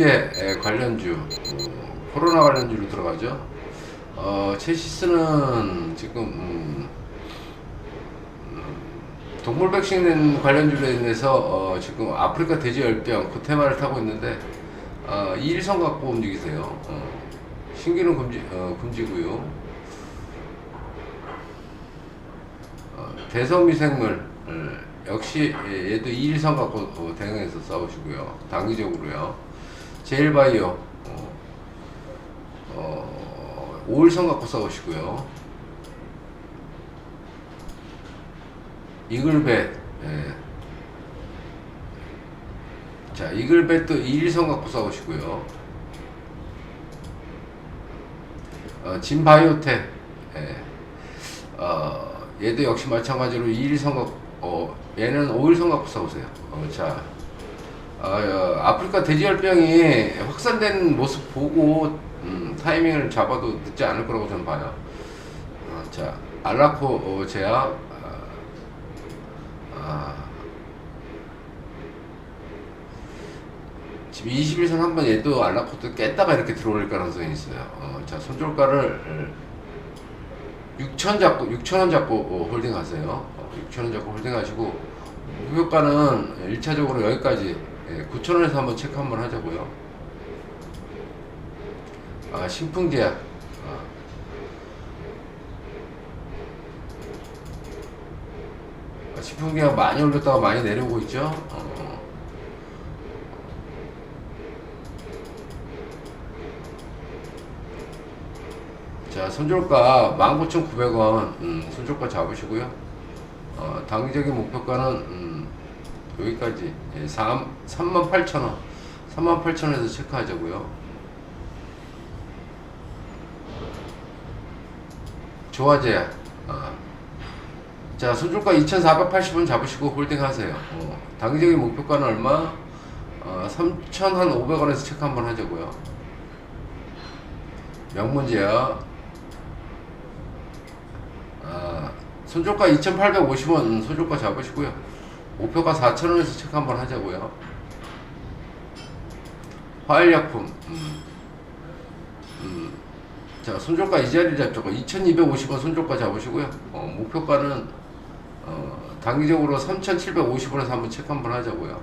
에, 관련주 어, 코로나 관련주로 들어가죠. 어, 체시스는 지금 음, 음, 동물 백신 관련주로 인해서 어, 지금 아프리카 돼지 열병 그 테마를 타고 있는데 어, 이 일선 갖고 움직이세요. 어, 신기는 금지 어, 금지고요. 어, 대성미생물 어, 역시 예, 얘도 이 일선 갖고 어, 대응해서 싸우시고요. 단기적으로요. 제일바이오 어, 어, 오일선 갖고 싸우시고요. 이글벳 예. 자 이글벳도 이일선 갖고 싸우시고요. 어, 진바이오텍 예. 어, 얘도 역시 마찬가지로 이일선 갖고 어, 얘는 오일선 갖고 싸우세요. 어, 자 아, 어, 아프리카 돼지열병이 확산된 모습 보고 음, 타이밍을 잡아도 늦지 않을 거라고 저는 봐요. 어, 자, 알라코 어, 제약 아, 아, 지금 21선 한번 얘도 알라코도 깼다가 이렇게 들어올 가능성이 있어요. 어, 자, 손절가를 6천 잡고 6천 원 잡고 어, 홀딩하세요. 어, 6천 원 잡고 홀딩하시고 목표가는 1차적으로 여기까지 9천 원에서 한번 체크 한번 하자고요. 아 신풍제약. 아. 아, 신풍제약 많이 올렸다가 많이 내려오고 있죠. 어. 자, 손절가 19,900원, 음, 손절가 잡으시고요. 어, 단기적인 목표가는, 음, 여기까지, 예, 3, 38,000원, 38,000원에서 체크하자고요. 조화제, 아. 자, 손절가 2,480원 잡으시고 홀딩 하세요. 어, 단기적인 목표가는 얼마? 어, 3,500원에서 체크 한번 하자고요. 명문제약, 아, 손절가 2,850원 손절가 잡으시고요. 목표가 4,000원에서 체크 한번 하자고요. 화일약품. 음. 음. 자, 손절가 이 자리 잡자고 2,250원 손절가 잡으시고요. 어, 목표가는 어, 단기적으로 3,750원에서 한번 체크 한번 하자고요.